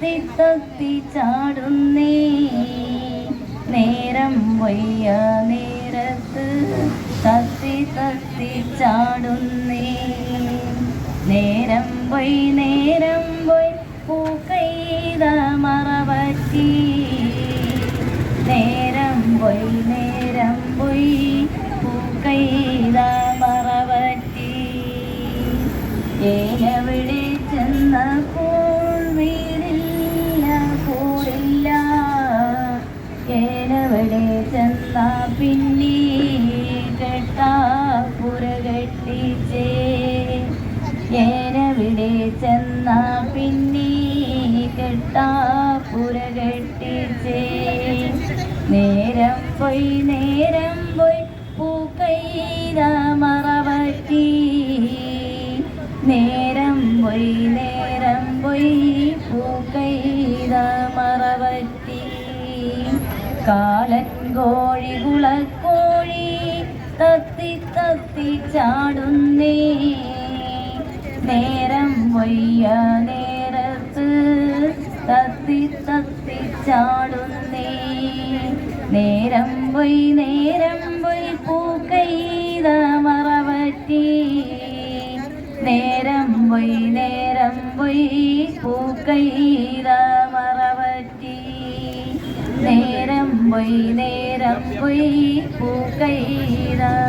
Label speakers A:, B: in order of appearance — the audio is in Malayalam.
A: തത്തി തത്തി ചാടുന്നേ നേരം വയ്യ നേരത്ത് തത്തി തത്തി ചാടുന്നേ നേരം പോയി നേരം പോയി പൂക്കൈത മറവറ്റി നേരം പോയി നേരം പോയി പൂക്കൈത മറവറ്റി ഏനവിടെ ചെന്നപ്പോൾ ഏനവിടെ ചെന്ന പിന്നീ കെട്ടാ പുരകെട്ടിച്ചേ ഏനവിടെ ചെന്ന പിന്നീ കെട്ടാ പുരകെട്ടിച്ചേ നേരം പോയി നേരം പോയി പൂക്കൈത മറവറ്റി നേരം പോയി നേരം പോയി പൂക്കൈത കാലൻ കോഴി കുളക്കോഴി തത്തി തത്തി ചാടുന്നേ. നേരം വയ്യ നേരത്ത് തത്തി തത്തി ചാടുന്നേ. നേരം പോയി നേരം പോയി പൂക്കൈത മറവറ്റി നേരം പോയി നേരം പോയി പൂക്കൈത മറവറ്റി നേരം പോയി നേരം പോയി പൂക്കൈത മറവറ്റി